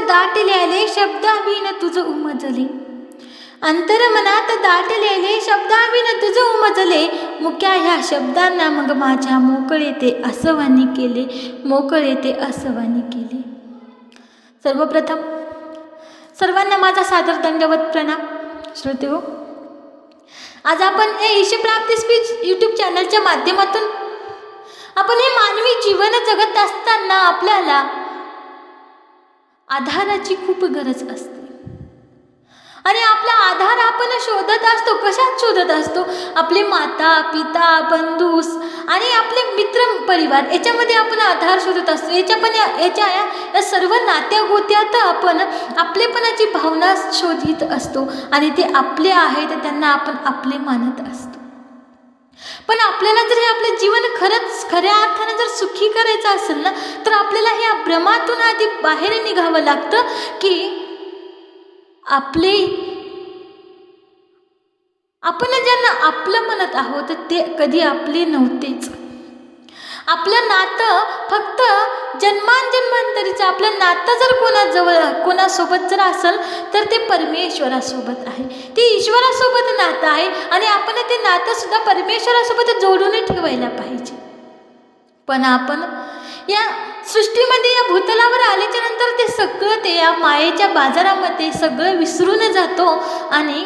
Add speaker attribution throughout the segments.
Speaker 1: दाटलेले शब्दाविन तुझं उमजले. अंतरमनात दाटलेले शब्दाविन तुझं उमजले. मुक्या ह्या शब्दांना मग माझ्या मोकळे ते असवानी केले. मोकळे ते असवानी केले. सर्वप्रथम सर्वांना माझा सादर दंडवत प्रणाम. श्रोते हो आज आपण हे ईशप्राप्ती स्पीच यूट्यूब चॅनलच्या माध्यमातून आपण हे मानवी जीवन जगत असताना आपल्याला आधाराची खूप गरज असते. आणि आपला आधार आपण शोधत असतो कशात शोधत असतो? आपले माता पिता बंधूस आणि आपले मित्र परिवार याच्यामध्ये आपण आधार शोधत असतो. याच्या पण याच्या या सर्व नात्या गोत्यात आपण आपलेपणाची भावना शोधित असतो आणि ते आपले आहेत त्यांना आपण आपले मानत असतो. पण आपल्याला जर हे आपलं जीवन खरंच खऱ्या अर्थानं जर सुखी करायचं असेल ना तर आपल्याला ह्या भ्रमातून आधी बाहेर निघावं लागतं की आपले आपण ज्यांना आपलं म्हणत आहोत ते कधी आपले नव्हतेच. आपलं नातं फक्त जन्मांजन्मांतरीचं आपलं नातं जर कोणाजवळ कोणासोबत जर असेल तर ते परमेश्वरासोबत आहे. ते ईश्वरासोबत नातं आहे आणि आपण ते नातंसुद्धा परमेश्वरासोबत जोडून ठेवायला पाहिजे. पण आपण या सृष्टीमध्ये या भूतलावर आल्याच्यानंतर ते सगळं ते या मायेच्या बाजारामध्ये सगळं विसरून जातो आणि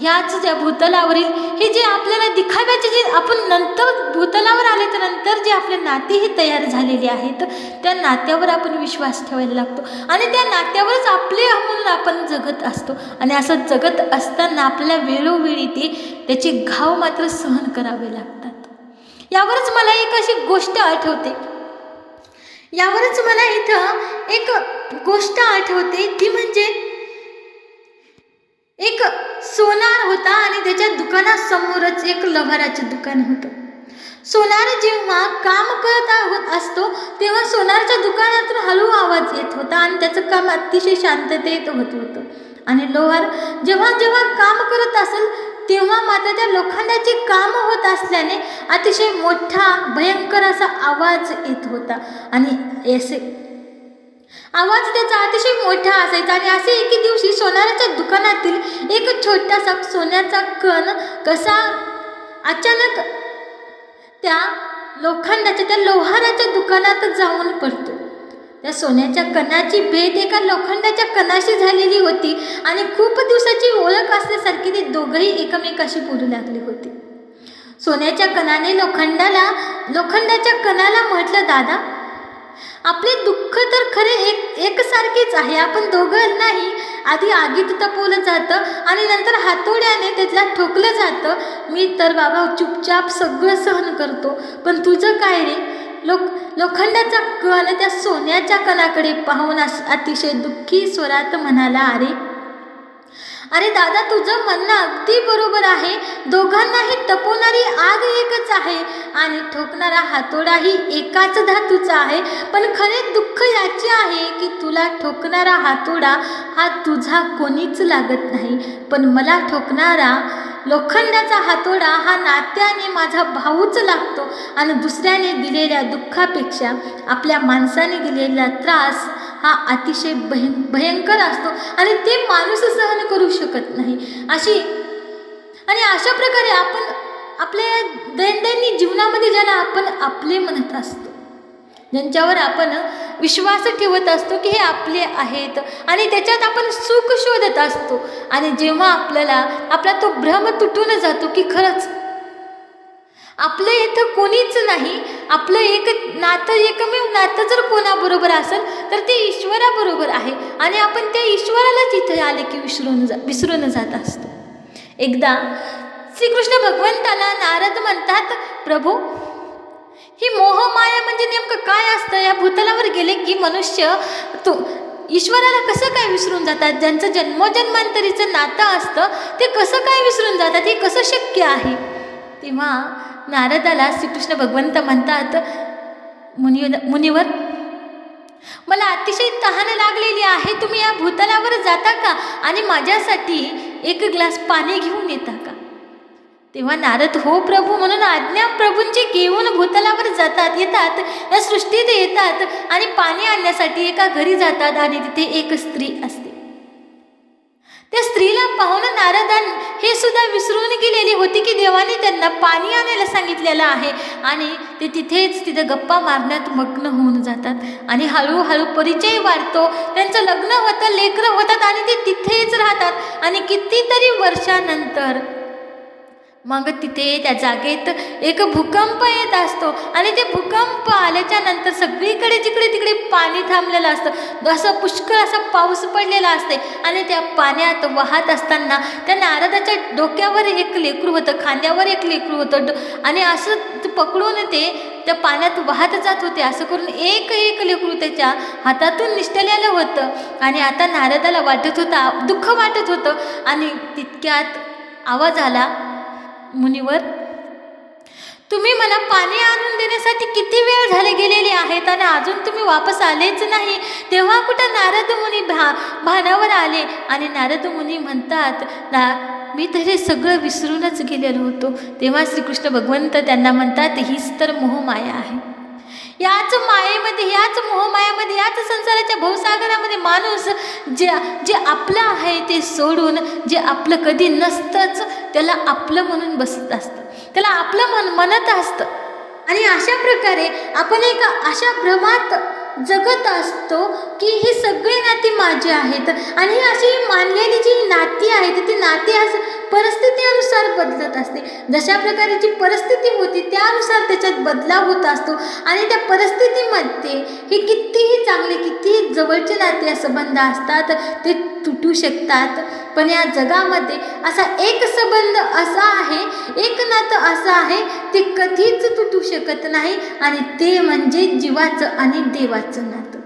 Speaker 1: ह्याच ज्या भूतलावरील हे जे आपल्याला दिखाव्याचे जे आपण नंतर भूतलावर आल्याच्यानंतर जे आपले नातेही तयार झालेले आहेत त्या नात्यावर आपण विश्वास ठेवायला लागतो. आणि त्या नात्यावरच आपले म्हणून आपण जगत असतो. आणि असं जगत असताना आपल्याला वेळोवेळी ते त्याचे घाव मात्र सहन करावे लागतात. यावरच मला एक अशी गोष्ट आठवते. यावरच मला इथं एक गोष्ट आठवते ती म्हणजे एक सोनार होता आणि त्याच्या दुकानासमोरच एक लव्हाराचं दुकान होतं. सोनार जेव्हा काम करत होत असतो तेव्हा सोनारच्या दुकानातून हळू आवाज येत होता आणि त्याचं काम अतिशय शांततेत होत होतं. आणि लोहार जेव्हा जेव्हा काम करत असेल तेव्हा मात्र त्या लोखंडाचे काम होत असल्याने अतिशय मोठा भयंकर असा आवाज येत होता. आणि असे आवाज त्याचा अतिशय मोठा असायचा आणि असे एके दिवशी सोनाराच्या दुकानातील एक छोटासा सोन्याचा कण कसा अचानक त्या लोखंडाच्या त्या लोहाराच्या दुकानात जाऊन पडतो. त्या सोन्याच्या कणाची भेट एका लोखंडाच्या कणाशी झालेली होती आणि खूप दिवसाची ओळख असल्यासारखी ते दोघंही एकमेकाशी बोलू लागले होते. सोन्याच्या कणाने लोखंडाला लोखंडाच्या कणाला म्हटलं दादा आपले दुःख तर खरे एक एकसारखेच आहे. आपण दोघं नाही. आधी आगीत तपवलं जातं आणि नंतर हातोड्याने त्यातला ठोकलं जातं. मी तर बाबा चुपचाप सगळं सहन करतो. पण तुझं काय रे? लोक लोखंडाचा कण त्या सोन्याच्या कणाकडे पाहून अतिशय दुःखी स्वरात म्हणाला अरे अरे दादा तुझं म्हणणं अगदी बरोबर आहे. दोघांनाही तपवणारी आग एकच आहे आणि ठोकणारा हातोडाही एकाच धातूचा आहे. पण खरे दुःख याचे आहे की तुला ठोकणारा हातोडा हा तुझा कोणीच लागत नाही. पण मला ठोकणारा लोखंडाचा हातोडा हा नात्याने माझा भाऊच लागतो आणि दुसऱ्याने दिलेल्या दुःखापेक्षा आपल्या माणसाने दिलेला त्रास हा अतिशय भयं भयंकर असतो आणि ते माणूस सहन करू शकत नाही. अशी आणि अशा प्रकारे आपण आपल्या दैनंदिन जीवनामध्ये ज्याला आपण आपले म्हणत असतो ज्यांच्यावर आपण विश्वास ठेवत असतो की हे आपले आहेत आणि त्याच्यात आपण सुख शोधत असतो. आणि जेव्हा आपल्याला आपला तो भ्रम तुटून जातो की खरंच आपलं इथं कोणीच नाही. आपलं एक नातं एकमेव नातं जर कोणाबरोबर असेल तर ते ईश्वराबरोबर आहे. आणि आपण त्या ईश्वरालाच इथे आले की विसरून जा विसरून जात असतो. एकदा श्रीकृष्ण भगवंताला नारद म्हणतात प्रभू ही मोहमाया म्हणजे नेमकं काय असतं? या भूतलावर गेले की मनुष्य तो ईश्वराला कसं काय विसरून जातात? ज्यांचं जन्मजन्मांतरीचं नातं असतं ते कसं काय विसरून जातात? हे कसं शक्य आहे? तेव्हा नारदाला श्रीकृष्ण भगवंत म्हणतात मुनी मुनिवर मला अतिशय तहान लागलेली आहे. तुम्ही या भूतलावर जाता का? आणि माझ्यासाठी एक ग्लास पाणी घेऊन येता का? तेव्हा नारद हो प्रभू म्हणून आज्ञा प्रभूंची घेऊन भूतलावर जातात येतात या सृष्टीत येतात आणि पाणी आणण्यासाठी एका घरी जातात आणि तिथे एक स्त्री असते. त्या स्त्रीला पाहून नारदान हे सुद्धा विसरून गेलेली होती की देवाने त्यांना पाणी आणायला सांगितलेलं आहे. आणि ते तिथेच तिथे गप्पा मारण्यात मग्न होऊन जातात. आणि हळूहळू परिचय वाढतो. त्यांचं लग्न होतं लेकरं होतात आणि ते तिथेच राहतात. आणि कितीतरी वर्षानंतर मग तिथे त्या जागेत एक भूकंप येत असतो. आणि ते भूकंप आल्याच्यानंतर सगळीकडे जिकडे तिकडे पाणी थांबलेलं असतं. असं पुष्कळ असा पाऊस पडलेला असते. आणि त्या पाण्यात वाहत असताना त्या नारदाच्या डोक्यावर एक लेकरू होतं खांद्यावर एक लेकरू होतं. डो आणि असं पकडून ते त्या पाण्यात वाहत जात होते. असं करून एक एक लेकरू त्याच्या हातातून निष्ठलेलं होतं. आणि आता नारदाला वाटत होता दुःख वाटत होतं. आणि तितक्यात आवाज आला मुनीवर तुम्ही मला पाणी आणून देण्यासाठी किती वेळ झाले गेलेली आहेत आणि अजून तुम्ही वापस आलेच नाही. तेव्हा कुठं नारद मुनी भा भानावर आले आणि नारद मुनी म्हणतात ना मी तर हे सगळं विसरूनच गेलेलो होतो. तेव्हा श्रीकृष्ण भगवंत त्यांना म्हणतात हीच तर मोहमाया आहे. याच मायेमध्ये याच मोहमायामध्ये याच संसाराच्या भवसागरामध्ये माणूस जे जे आपलं आहे ते सोडून जे आपलं कधी नसतंच त्याला आपलं म्हणून बसत असतं. त्याला आपलं मन म्हणत असतं. आणि अशा प्रकारे आपण एका अशा भ्रमात जगत असतो की हे सगळे नाती माझी आहेत. आणि अशी मानलेली जी नाती आहेत ती नाती आज परिस्थितीनुसार बदलत असते. जशा प्रकारे जी परिस्थिती होती त्यानुसार त्याच्यात बदलाव होत असतो. आणि त्या परिस्थितीमध्ये हे कितीही चांगले कितीही जवळचे नाते संबंध असतात ते तुटू शकतात. पण या जगामध्ये असा एक संबंध असा आहे एक नातं असं आहे ते कधीच तुटू शकत नाही आणि ते म्हणजे जीवाचं आणि देवाचं नातं.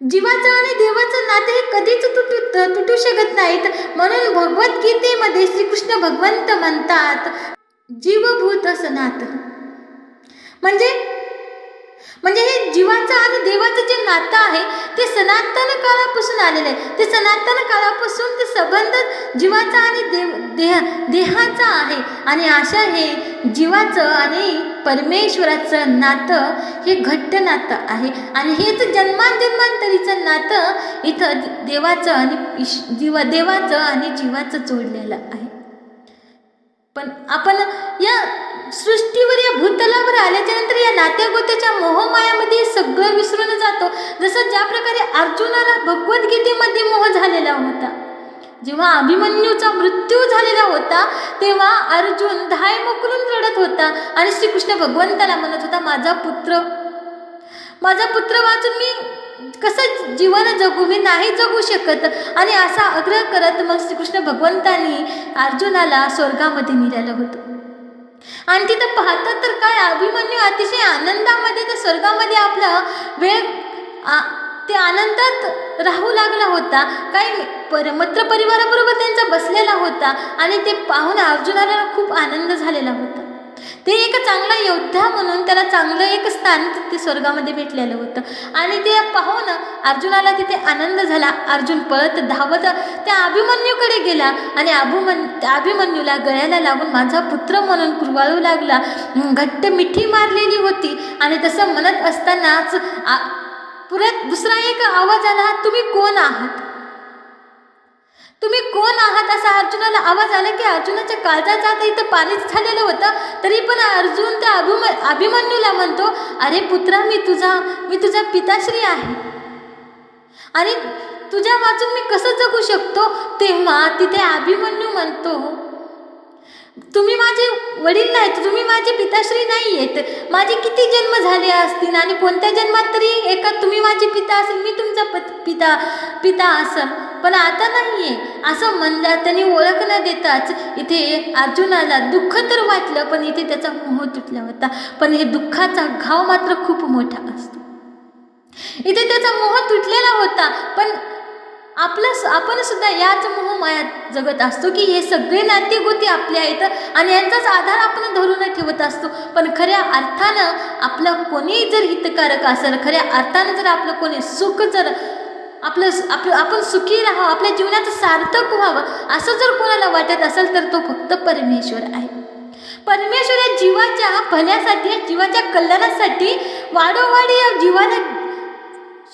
Speaker 1: जीवाचं आणि देवाचं नातं हे कधीच तुटू तुटू शकत नाहीत. म्हणून भगवद्गीतेमध्ये श्रीकृष्ण भगवंत म्हणतात जीवभूत असं नातं म्हणजे म्हणजे हे जीवाचं आणि देवाचं जे नातं आहे ते सनातन काळापासून आलेलं आहे. ते सनातन काळापासून ते संबंध जीवाचा आणि देव देह देहाचा आहे. आणि अशा हे जीवाचं आणि परमेश्वराचं नातं हे घट्ट नातं आहे. आणि हेच जन्मांजन्मांतरीचं नातं इथं देवाचं आणि जीवा देवाचं आणि जीवाचं जोडलेलं आहे. पण आपण या सृष्टीवर या भूतलावर आल्याच्यानंतर या नात्यागोत्याच्या मोहमायामध्ये सगळं विसरून जातो. जसं ज्या प्रकारे अर्जुनाला भगवद्गीतेमध्ये मोह झालेला होता. जेव्हा अभिमन्यूचा मृत्यू झालेला होता तेव्हा अर्जुन धाय मोकलून रडत होता आणि श्रीकृष्ण भगवंताला म्हणत होता माझा पुत्र माझा पुत्र वाचून मी कसं जीवन जगू? मी नाही जगू शकत. आणि असा आग्रह करत मग श्रीकृष्ण भगवंतांनी अर्जुनाला स्वर्गामध्ये नेलेलं होतं. आणि तिथं पाहतात तर काय अभिमन्यू अतिशय आनंदामध्ये त्या स्वर्गामध्ये आपला वेळ ते आनंदात राहू लागला होता. काही पर मित्र परिवाराबरोबर त्यांचा बसलेला होता आणि ते पाहून अर्जुनाला खूप आनंद झालेला होता. ते एक चांगला योद्धा म्हणून त्याला चांगलं एक स्थान तिथे स्वर्गामध्ये भेटलेलं होतं. आणि ते पाहून अर्जुनाला तिथे आनंद झाला. अर्जुन पळत धावत त्या अभिमन्यूकडे गेला आणि अभिमन अभिमन्यूला गळ्याला लागून माझा पुत्र म्हणून कुरवाळू लागला. घट्ट मिठी मारलेली होती. आणि तसं म्हणत असतानाच पुरत दुसरा एक आवाज आला तुम्ही कोण आहात? तुम्ही कोण आहात असा अर्जुनाला आवाज आला की अर्जुनाच्या काळजात जात इथं पाणीच झालेलं होतं. तरी पण अर्जुन त्या अभिम अभिमन्यूला म्हणतो अरे पुत्रा मी तुझा मी तुझा पिताश्री आहे. आणि तुझ्या वाचून मी कसं जगू शकतो? तेव्हा तिथे अभिमन्यू म्हणतो तुम्ही माझे वडील नाहीत तुम्ही माझे पिताश्री नाही आहेत माझे किती जन्म झाले असतील आणि कोणत्या जन्मात तरी एका तुम्ही माझे पिता असेल मी तुमचा पिता पिता असेल पण आता नाही आहे असं म्हणला त्यांनी ओळख न देताच इथे अर्जुनाला दुःख तर वाटलं पण इथे त्याचा मोह तुटला होता. पण हे दुःखाचा घाव मात्र खूप मोठा असतो. इथे त्याचा मोह तुटलेला होता पण आपलं आपण सुद्धा याच मोहमायात जगत असतो की हे सगळे नातेगोती आपले आहेत आणि यांचाच आधार आपण धरून ठेवत असतो. पण खऱ्या अर्थानं आपलं कोणी जर हितकारक असेल खऱ्या अर्थानं जर आपलं कोणी सुख जर आपलं आपलं आपण सुखी राहावं आपल्या जीवनाचं सार्थक व्हावं असं जर कोणाला वाटत असेल तर तो फक्त परमेश्वर आहे. परमेश्वर या जीवाच्या भल्यासाठी या जीवाच्या कल्याणासाठी वाडोवाडी या जीवाला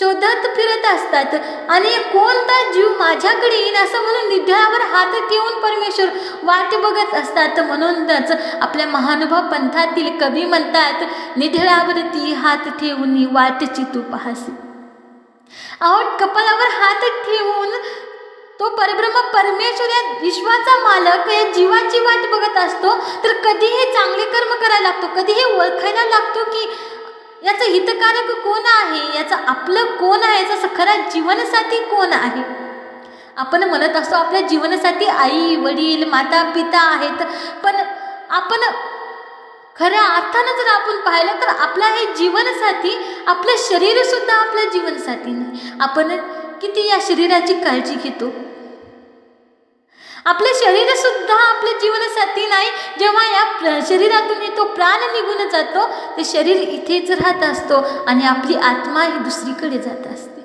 Speaker 1: शोधत फिरत असतात. आणि कोणता जीव माझ्याकडे येईल असं म्हणून निधळावर हात ठेवून परमेश्वर वाट बघत असतात. म्हणूनच आपल्या महानुभाव पंथातील कवी म्हणतात निधळावरती हात ठेवून वाटची तू पाहसी. अहो कपलावर हात ठेवून तो परब्रह्म परमेश्वर या विश्वाचा मालक या जीवाची वाट बघत असतो तर कधी हे चांगले कर्म करायला लागतो कधी हे ओळखायला लागतो की याचं हितकारक कोण आहे याचं आपलं कोण आहे याचा खरा जीवनसाथी कोण आहे? आपण म्हणत असतो आपल्या जीवनासाठी आई वडील माता पिता आहेत पण आपण खऱ्या अर्थानं जर आपण पाहिलं तर आपला हे जीवनसाथी आपलं शरीरसुद्धा आपलं जीवनसाथी नाही. आपण किती या शरीराची काळजी घेतो? आपलं शरीरसुद्धा आपलं जीवनसाथी नाही. जेव्हा या शरीरातून तो प्राण निघून जातो ते शरीर इथेच राहत असतो आणि आपली आत्मा ही दुसरीकडे जात असते.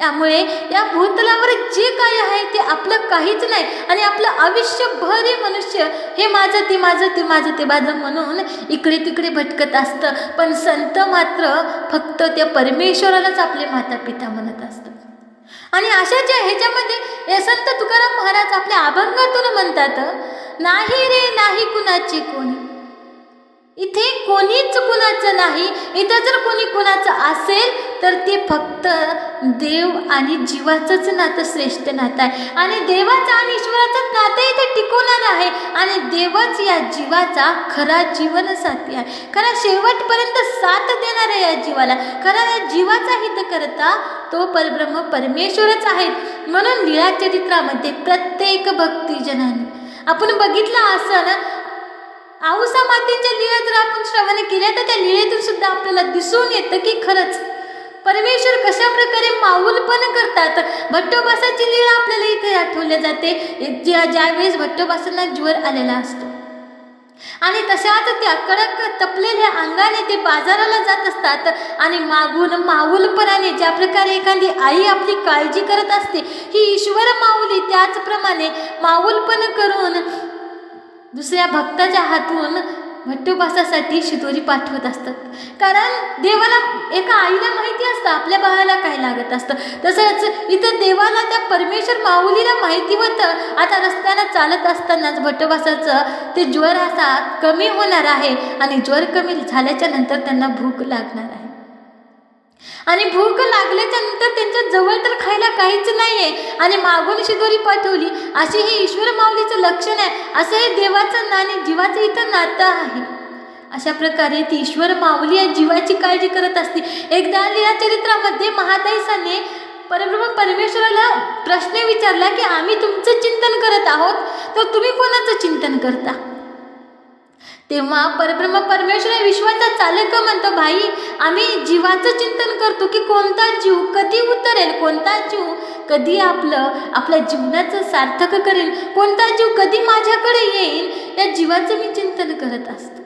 Speaker 1: त्यामुळे या भूतलावर जे काही आहे ते आपलं काहीच नाही. आणि आपलं आयुष्यभर हे मनुष्य हे माझं ते माझं ते माझं ते माझं म्हणून इकडे तिकडे भटकत असतं. पण संत मात्र फक्त त्या परमेश्वरालाच आपले माता पिता म्हणत असतं. आणि अशाच्या ह्याच्यामध्ये संत तुकाराम महाराज आपल्या अभंगातून म्हणतात नाही रे नाही कुणाची कोणी. इथे कोणीच कुणाचं नाही. इथं जर कोणी कुणाचं असेल तर ते फक्त देव आणि जीवाचंच नातं श्रेष्ठ नातं आहे. आणि देवाचं आणि ईश्वराचं नातं इथे टिकवणार आहे. आणि देवच या जीवाचा खरा जीवनसाथी आहे. खरा शेवटपर्यंत साथ देणार आहे या जीवाला खरा या जीवाचा हित करता तो परब्रह्म परमेश्वरच आहे म्हणून लीळा चरित्रामध्ये प्रत्येक भक्तिजनाने आपण बघितलं असं ना आऊसा मातेच्या लीळा जर आपण श्रवण केल्या तर त्या लीळेतून सुद्धा आपल्याला दिसून येतं की खरंच परमेश्वर कशा प्रकारे माऊलपण करतात. भट्टोबासाची लीळा आपल्याला इथे आठवल्या जाते. ज्या ज्यावेळेस भट्टोबासांना ज्वर आलेला असतो. आणि तशाच त्या कडक तपलेल्या अंगाने ते बाजाराला जात असतात. आणि मागून माऊलपणाने ज्या प्रकारे एखादी आई आपली काळजी करत असते ही ईश्वर माऊली त्याचप्रमाणे माऊलपण करून दुसऱ्या भक्ताच्या हातून भट्टोपासासाठी शिदोरी पाठवत असतात. कारण देवाला एका आईला माहिती असतं आपल्या बाळाला काय लागत असतं. तसंच इथं देवाला त्या परमेश्वर माऊलीला माहिती होतं. आता रस्त्यानं चालत असतानाच भट्टोपासाचं ते ज्वर असा कमी होणार आहे आणि ज्वर कमी झाल्याच्यानंतर त्यांना भूक लागणार आहे. आणि भूक लागल्याच्या नंतर त्यांच्या जवळ तर खायला काहीच नाहीये. आणि मागून शिदोरी पाठवली अशी हे ईश्वर माऊलीचं लक्षण आहे. असं हे देवाचं नाणे जीवाचं इथं नातं आहे. अशा प्रकारे ती ईश्वर माऊली या जीवाची काळजी करत असते. एकदा या चरित्रामध्ये महादाईसाने परब्रह्म परमेश्वराला प्रश्न विचारला की आम्ही तुमचं चिंतन करत आहोत तर तुम्ही कोणाचं चिंतन करता? तेव्हा परब्रह्म परमेश्वर या विश्वाचा चालक म्हणतो भाई आम्ही जीवाचं चिंतन करतो की कोणता जीव कधी उतरेल कोणता जीव कधी आपलं आपल्या जीवनाचं सार्थक करेल कोणता जीव कधी माझ्याकडे येईल या जीवाचं मी चिंतन करत असतो.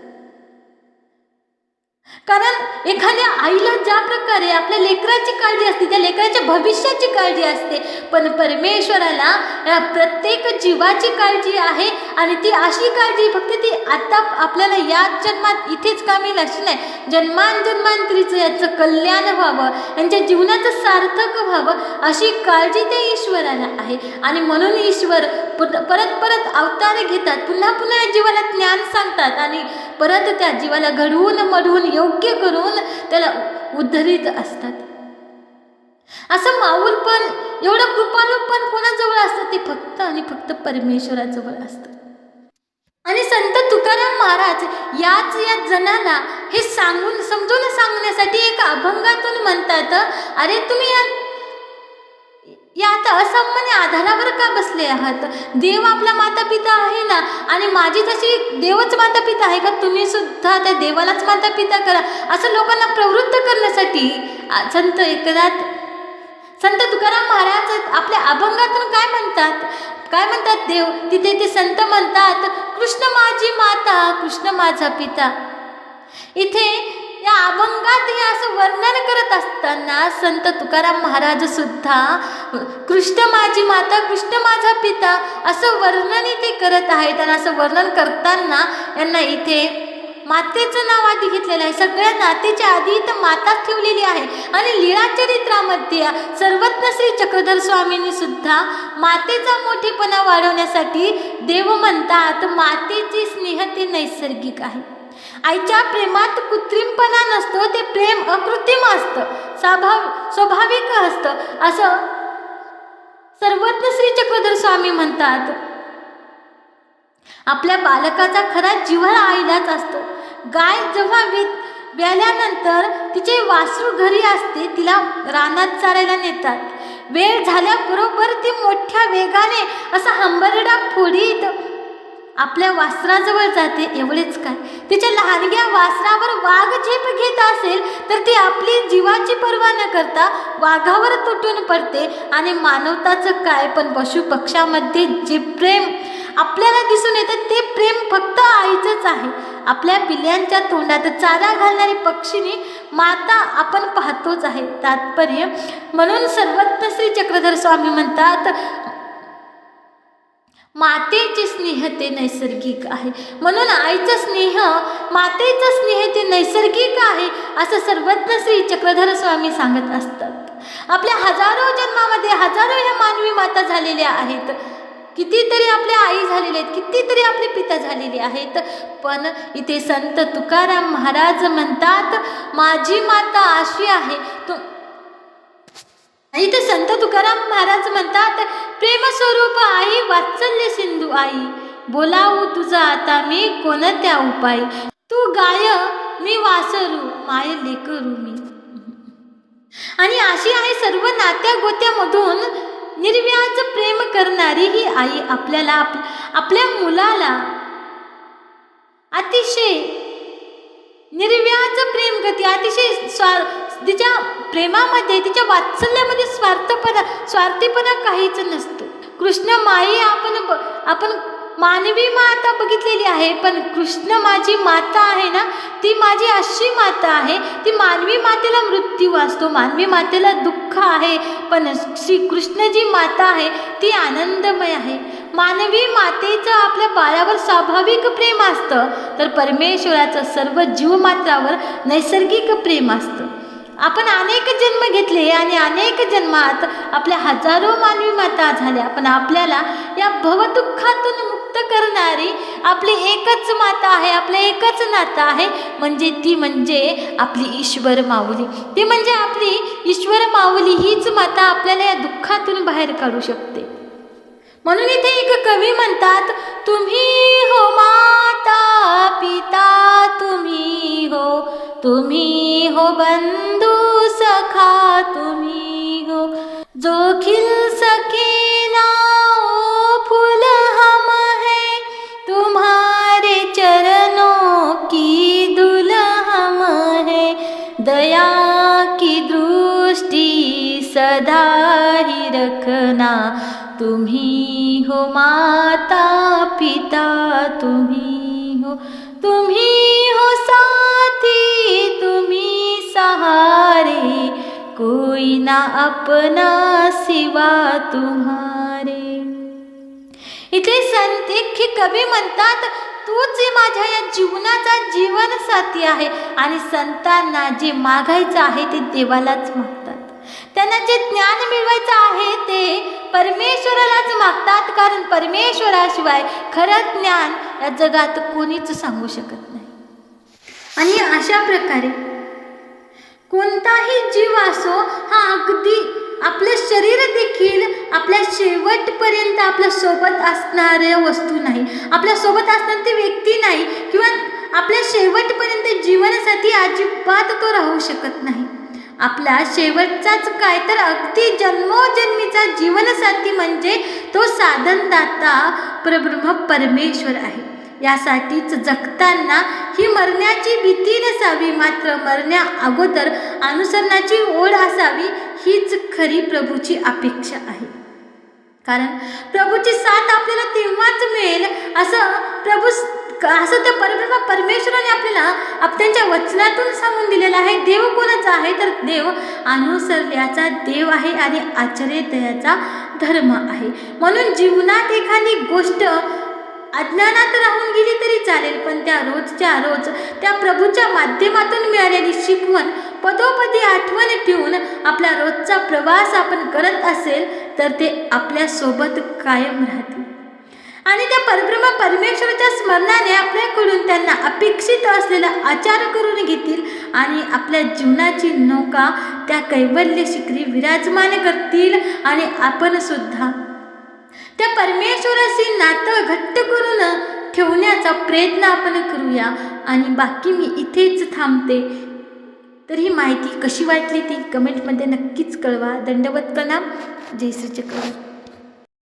Speaker 1: कारण एखाद्या आईला ज्या प्रकारे आपल्या लेकराची काळजी असते त्या लेकराच्या भविष्याची काळजी असते पण परमेश्वराला या प्रत्येक जीवाची काळजी आहे आणि ती अशी काळजी फक्त ती आता आपल्याला या जन्मात इथेच कामी अशी नाही. जन्मान जन्मांतरीचं याचं कल्याण व्हावं यांच्या जीवनाचं सार्थक व्हावं अशी काळजी त्या ईश्वराला आहे. आणि म्हणून ईश्वर परत परत अवतारे घेतात पुन्हा पुन्हा या जीवाला ज्ञान सांगतात आणि परत त्या जीवाला घडवून मढवून योग्य करून त्याला उद्धरित असतात. असं माऊल पण एवढं कृपालू पण कोणाजवळ असतं? ते फक्त आणि फक्त परमेश्वराजवळ असतं. आणि संत तुकाराम महाराज याच या जनाला हे सांगून समजून सांगण्यासाठी एक अभंगातून म्हणतात अरे तुम्ही या या आता असामान्य आधारावर का बसले आहात? देव आपला माता पिता आहे ना? आणि माझी जशी देवच माता पिता आहे का तुम्ही सुद्धा त्या देवालाच माता पिता करा. असं लोकांना प्रवृत्त करण्यासाठी संत एकदात संत तुकाराम महाराज आपल्या अभंगातून काय म्हणतात? काय म्हणतात देव? तिथे ते संत म्हणतात कृष्ण माझी माता कृष्ण माझा पिता. इथे या अभंगात हे असं वर्णन करत असताना संत तुकाराम महाराज सुद्धा कृष्ण माझी माता कृष्ण माझा पिता असं वर्णन इथे करत आहेत. आणि असं वर्णन करताना यांना इथे मातेचं नाव आधी घेतलेलं आहे. सगळ्या नातेच्या आधी इथं माताच ठेवलेली आहे. आणि लीळा चरित्रामध्ये सर्वज्ञ श्री चक्रधर स्वामींनी सुद्धा मातेचा मोठेपणा वाढवण्यासाठी देव म्हणतात मातेची स्नेह ते नैसर्गिक आहे. आईच्या प्रेमात कृत्रिमपणा नसतो ते प्रेम अकृत्रिम असतं स्वाभाव स्वाभाविक असतं असं सर्वज्ञ श्री चक्रधर स्वामी म्हणतात. आपल्या बालकाचा खरा जिव्हाळा आईलाच असतो. गाय जेव्हा वे व्याल्यानंतर तिचे वासरू घरी असते तिला रानात चारायला नेतात. वेळ झाल्याबरोबर ती मोठ्या वेगाने असा हंबरडा फोडीत आपल्या वासराजवळ जाते एवढेच काय. तिच्या लहानग्या वासरावर वाघ झेप घेत असेल तर ती आपली जीवाची पर्वा न करता वाघावर तुटून पडते आणि मानवताचं काय पण पशुपक्ष्यामध्ये जे प्रेम आपल्याला दिसून येतं ते प्रेम फक्त आईचंच आहे. आपल्या पिल्यांच्या तोंडात चारा घालणारी पक्षीने माता आपण पाहतोच आहे. तात्पर्य म्हणून सर्वत्र श्री चक्रधर स्वामी म्हणतात मातेचे स्नेह ते नैसर्गिक आहे. म्हणून आईचं स्नेह मातेचं स्नेह ते नैसर्गिक आहे असं सर्वज्ञ श्री चक्रधर स्वामी सांगत असतात. आपल्या हजारो जन्मामध्ये हजारो ह्या मानवी माता झालेल्या आहेत. कितीतरी आपल्या आई झालेल्या आहेत कितीतरी आपले पिता झालेले आहेत. पण इथे संत तुकाराम महाराज म्हणतात माझी माता अशी आहे तू इथे संत तुकाराम महाराज म्हणतात प्रेमस्वरूप आई वात्सल्य सिंधू आई बोलावू तुझा आता मी कोणत्या उपाय? तू गाय मी वासरू माय लेकरू मी. आणि अशी आहे सर्व नात्या गोत्यामधून निर्व्याज प्रेम करणारी ही आई आपल्याला आप आपल्या मुलाला अतिशय निर्व्याज प्रेम करते अतिशय स्वा तिच्या प्रेमामध्ये तिच्या वात्सल्यामध्ये स्वार्थपणा स्वार्थीपणा काहीच नसतो. कृष्ण माई आपण ब- आपण मानवी माता बघितलेली आहे पण कृष्ण माझी माता आहे ना ती माझी अशी माता आहे ती मानवी मातेला मृत्यू असतो मानवी मातेला दुःख आहे पण श्री कृष्ण जी माता आहे ती आनंदमय आहे. मानवी मातेचं आपल्या बाळावर स्वाभाविक प्रेम असतं तर परमेश्वराचं सर्व जीवमात्रावर नैसर्गिक प्रेम असतं. आपण अनेक जन्म घेतले आणि अनेक जन्मात आपल्या हजारो मानवी माता झाल्या. पण आपल्याला या भवदुःखातून मुक्त करणारी आपली एकच माता आहे आपलं एकच नातं आहे. म्हणजे ती म्हणजे आपली ईश्वर माऊली. ती म्हणजे आपली ईश्वर माऊली हीच माता आपल्याला या दुःखातून बाहेर काढू शकते. म्हणून इथे एक कवी म्हणतात तुम्ही हो माता पिता तुम्ही हो तुम्ही हो बंधू सखा तुम्ही हो. जोखी हो माता पिता तुम्ही हो. तुम्ही हो साथी तुम्ही सहारे. कोई ना अपना सिवा तुम्हारे. इथे संत एक कवी म्हणतात तूच माझ्या या जीवनाचा जीवन साथी आहे आणि संतांना जे मागायचं आहे ते देवालाच मागतात. त्यांना जे ज्ञान मिळवायचं आहे ते परमेश्वरालाच मागतात कारण परमेश्वराशिवाय खरं ज्ञान या जगात कोणीच सांगू शकत नाही. आणि अशा प्रकारे कोणताही जीव असो हा अगदी आपलं शरीर देखील आपल्या शेवटपर्यंत आपल्यासोबत असणाऱ्या वस्तू नाही. आपल्यासोबत असणारी ती व्यक्ती नाही किंवा आपल्या शेवटपर्यंत जीवनासाठी अजिबात तो राहू शकत नाही. आपला शेवटचाच काय तर अगदी जन्मोजन्मीचा जीवनसाथी म्हणजे तो साधनदाता परब्रह्म परमेश्वर आहे. यासाठीच जगताना ही मरण्याची भीती नसावी मात्र मरण्या अगोदर अनुसरणाची ओढ असावी हीच खरी प्रभूची अपेक्षा आहे. कारण प्रभूची साथ आपल्याला तेव्हाच मिळेल असं प्रभू असं त्या परब्रह्म परमेश्वराने आपल्याला आप त्यांच्या वचनातून सांगून दिलेलं आहे. देव कोणाचा आहे? तर देव अनुसरल्याचा देव आहे आणि आश्चर्य दयाचा धर्म आहे. म्हणून जीवनात एखादी गोष्ट अज्ञानात राहून गेली तरी चालेल पण त्या रोजच्या रोज त्या प्रभूच्या माध्यमातून मिळालेली शिकवण पदोपदी आठवण ठेवून आपला रोजचा प्रवास आपण करत असेल तर ते आपल्यासोबत कायम राहते आणि त्या परब्रह्म परमेश्वराच्या स्मरणाने आपल्याकडून त्यांना अपेक्षित असलेला आचार करून घेतील आणि आपल्या जीवनाची नौका त्या कैवल्य शिखरी विराजमान करतील आणि आपण सुद्धा त्या परमेश्वराशी नातं घट्ट करून ठेवण्याचा प्रयत्न आपण करूया. आणि बाकी मी इथेच थांबते. तर ही माहिती कशी वाटली ती कमेंटमध्ये नक्कीच कळवा. दंडवत प्रणाम जय श्री चक्रवर्ती